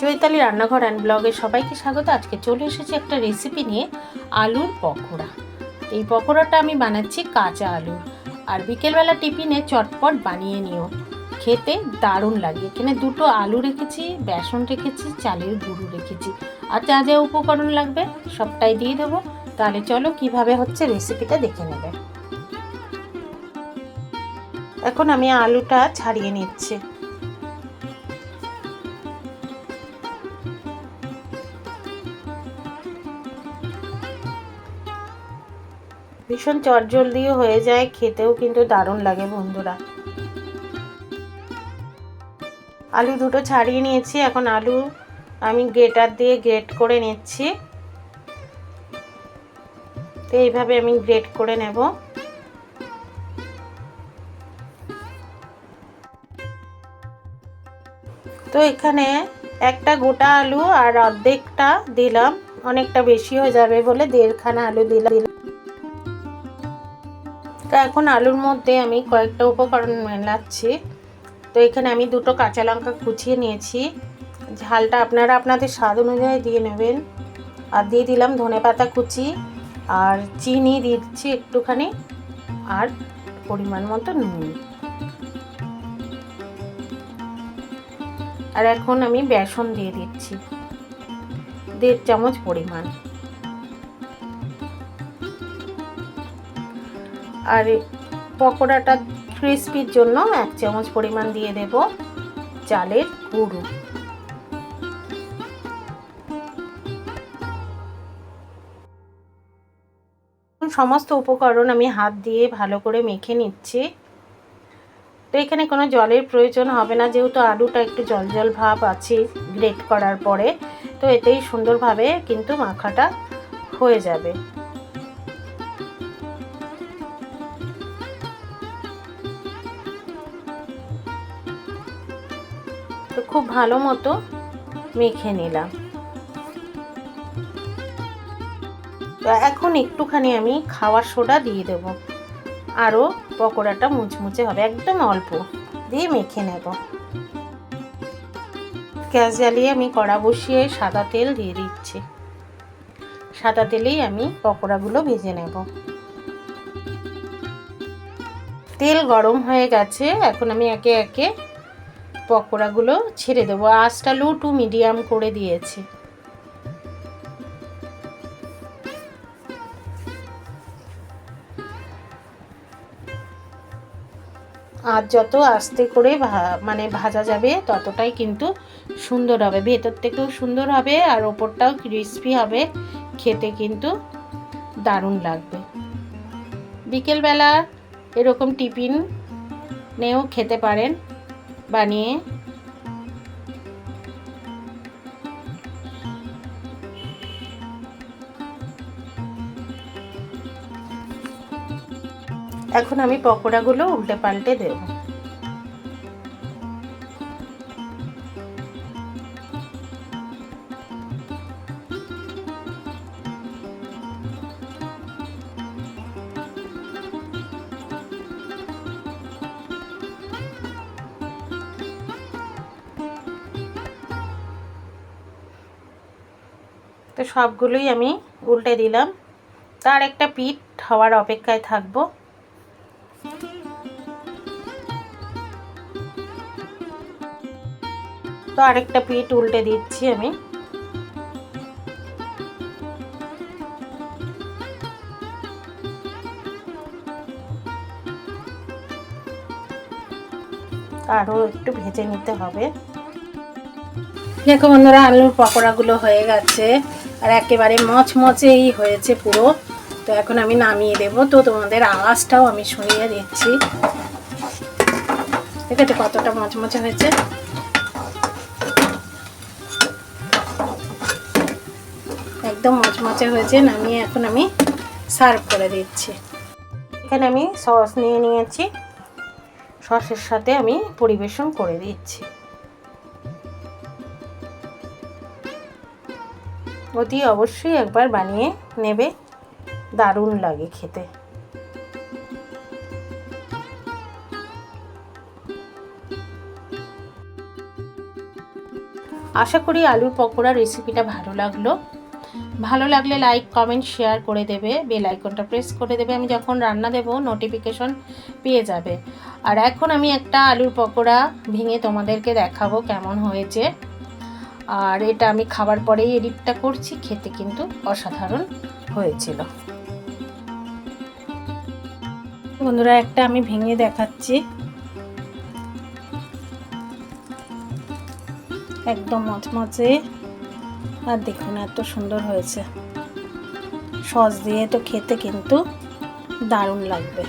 চৈতালি রান্নাঘর অ্যান্ড ব্লগে সবাইকে স্বাগত। আজকে চলে এসেছি একটা রেসিপি নিয়ে আলুর পকোড়া। এই পকোড়াটা আমি বানাচ্ছি কাঁচা আলু। আর বিকেলবেলা টিফিনে চটপট বানিয়ে নিও। খেতে দারুণ লাগে। এখানে দুটো আলু রেখেছি, বেসন রেখেছি, চালের গুঁড়ো রেখেছি। আর যা যা উপকরণ লাগবে সবটাই দিয়ে দেবো। তাহলে চলো কীভাবে হচ্ছে রেসিপিটা দেখে নেবে। এখন আমি আলুটা ছাড়িয়ে নিচ্ছি। ভীষণ চটজলদিও হয়ে যায়, খেতেও কিন্তু দারুণ লাগে বন্ধুরা। আলু দুটো ছাড়িয়ে নিয়েছি, এখন আলু আমি গ্রেটার দিয়ে গ্রেট করে নিচ্ছি। তো এইভাবে আমি গ্রেট করে নেব। তো এখানে একটা গোটা আলু আর অর্ধেকটা দিলাম, অনেকটা বেশি হয়ে যাবে বলে দেড়খানা আলু দিলাম। তো এখন আলুর মধ্যে আমি কয়েকটা উপকরণ মেলাচ্ছি। তো এখানে আমি দুটো কাঁচা লঙ্কা কুচিয়ে নিয়েছি। ঝালটা আপনারা আপনাদের স্বাদ অনুযায়ী দিয়ে নেবেন। আর দিয়ে দিলাম ধনে পাতা কুচি আর চিনি দিচ্ছি একটুখানি আর পরিমাণ মতো নুন। আর এখন আমি বেসন দিয়ে দিচ্ছি। দেড় চামচ পরিমাণ। আর পকোড়াটা ক্রিসপির জন্য এক চামচ পরিমাণ দিয়ে দেব চালের গুঁড়ো। সমস্ত উপকরণ আমি হাত দিয়ে ভালো করে মেখে নিচ্ছি। তো এখানে কোনো জলের প্রয়োজন হবে না, যেহেতু আলুটা একটু জল জল ভাব আছে গ্রেট করার পরে, তো এতেই সুন্দরভাবে কিন্তু মাখাটা হয়ে যাবে। তো খুব ভালো মতো মেখে নিলাম। তো এখন একটুখানি আমি খাওয়ার সোডা দিয়ে দেব। আরও পকোড়াটা মুচমুচে হবে, একদম অল্প দিয়ে মেখে নেব। গ্যাস জ্বালিয়ে আমি কড়া বসিয়ে সাদা তেল দিয়ে দিচ্ছি। সাদা তেলেই আমি পকোড়াগুলো ভেজে নেব। তেল গরম হয়ে গেছে, এখন আমি একে একে পকোড়াগুলো ছেড়ে দেবো। আঁচটা লো টু মিডিয়াম করে দিয়েছি। আর যত আস্তে করে মানে ভাজা যাবে, ততটাই কিন্তু সুন্দর হবে। ভেতর থেকেও সুন্দর হবে আর ওপরটাও ক্রিসপি হবে। খেতে কিন্তু দারুণ লাগবে। বিকেলবেলা এরকম টিফিন নেও খেতে পারেন। বানিয়ে এখন আমি পকোড়াগুলো উল্টে পাল্টে দেব। তো সবগুলোই আমি উল্টে দিলাম। তার একটা পিঠ হওয়ার অপেক্ষায় থাকব। তো আরেকটা পিঠ উল্টে দিচ্ছি আমি। আরও একটু ভেজে নিতে হবে। দেখো বন্ধুরা, আলুর পকোড়াগুলো হয়ে গেছে। আর একেবারে মচমচেই হয়েছে পুরো। তো এখন আমি নামিয়ে দেব। তো তোমাদের আওয়াজটাও আমি শুনিয়ে দিচ্ছি। ঠিক আছে কতটা মচমচে হয়েছে। একদম মচমচে হয়েছে। নামিয়ে এখন আমি সার্ভ করে দিচ্ছি। এখানে আমি সস নিয়ে নিয়েছি। সসের সাথে আমি পরিবেশন করে দিচ্ছি। অতি অবশ্যই একবার বানিয়ে নেবে। দারুণ লাগে খেতে। আশা করি আলুর পকোড়া রেসিপিটা ভালো লাগল। ভালো লাগলে লাইক কমেন্ট শেয়ার করে দেবে। বেল আইকনটা প্রেস করে দেবে। আমি যখন রান্না দেব নোটিফিকেশন পেয়ে যাবে। আর এখন আমি একটা আলুর পকোড়া ভেঙে তোমাদেরকে দেখাবো কেমন হয়েছে। আর এটা আমি খাবার পরেই এডিটটা করছি, খেতে কিন্তু অসাধারণ হয়েছিল। বন্ধুরা, একটা আমি ভেঙে দেখাচ্ছি। একদম মচমচে। আর দেখুন, এত সুন্দর হয়েছে। সস দিয়ে তো খেতে কিন্তু দারুণ লাগবে।